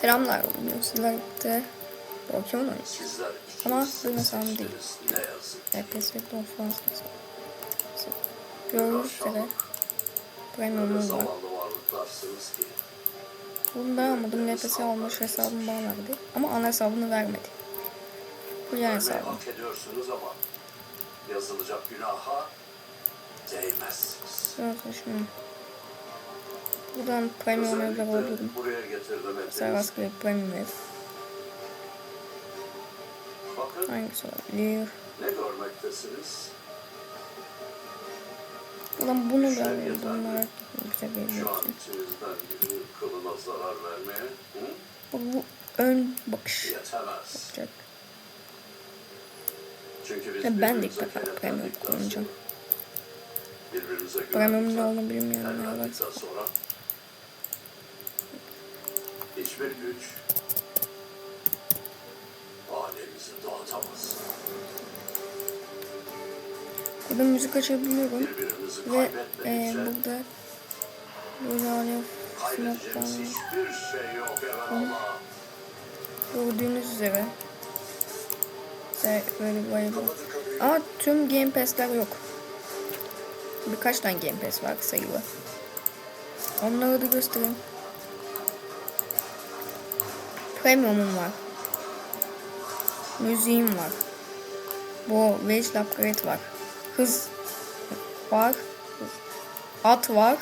Selamlar. Bugün sizlerle Pokemon. Sizler Ama bu mesela değil. FPS ve Donfans mesela. Gördüğünüz üzere Premium'um var. Bunu ben almadım. FPS almış hesabım bana verdi. Ama ana hesabını vermedi. Bu yan hesabım. hak ediyorsunuz ama yazılacak günaha değmezsiniz. Bakın şimdi. Buradan Premium evler getirdim Mesela rastgele Premium ev. Hangisi olabilir? ne görmektesiniz? Buradan bunu da yeterli. Bunlar güzel bir Şu an içinizden biri kılına zarar vermeye hı? Bak bu ön bakış yetemez. olacak. Çünkü biz Ya ben de ilk defa Premium kullanacağım. Birbirimize Premium ne olduğunu bilmiyorum ya. evlendikten sonra hiçbir güç alemizi dağıtamaz. Burada müzik açabiliyorum. Ve e, burada böyle alev kaybedeceğimiz sınıftan şey gördüğünüz üzere böyle bayılıyor. Ama tüm Game Pass'ler yok. Birkaç tane Game Pass var sayılı. Onları da göstereyim. Premium'um var. Müziğim var. Bu Wage Upgrade var. Hız var. At var.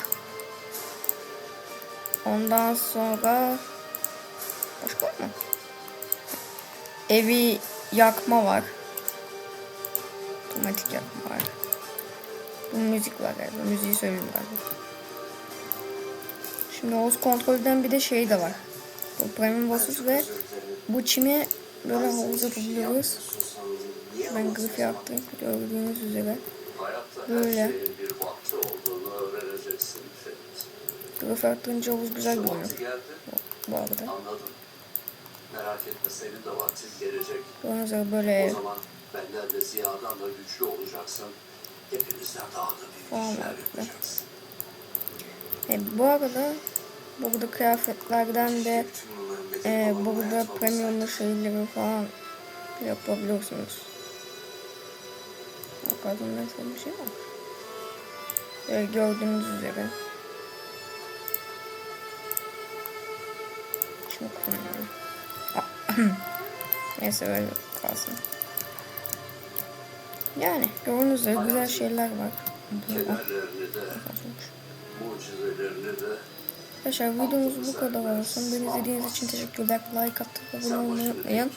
Ondan sonra başka mı? Evi yakma var. Otomatik yakma var. Bu müzik var galiba. Müziği söyleyeyim galiba. Şimdi Oğuz kontrolden bir de şey de var. Premium Bosses ve bu çimi böyle havuz yapabiliyoruz. Ben grif yaptım gördüğünüz üzere. Böyle. Grif yaptırınca havuz güzel görünüyor bu arada. Merak etme senin de vaktin gelecek. Üzere böyle O zaman benden de Ziya'dan da güçlü olacaksın. Hepimizden daha da büyük işler yapacaksın. E, bu arada burada kıyafetlerden de e, burada premiumlu şeyleri falan yapabiliyorsunuz. Bakalım mesela bir şey var. Böyle gördüğünüz üzere. Şunu kullanıyorum. Ah, Neyse böyle kalsın. Yani gördüğünüz üzere güzel şeyler var. Mucizelerini de Arkadaşlar videomuz bu kadar olsun. Beni izlediğiniz için teşekkürler. Like atıp abone olmayı unutmayın.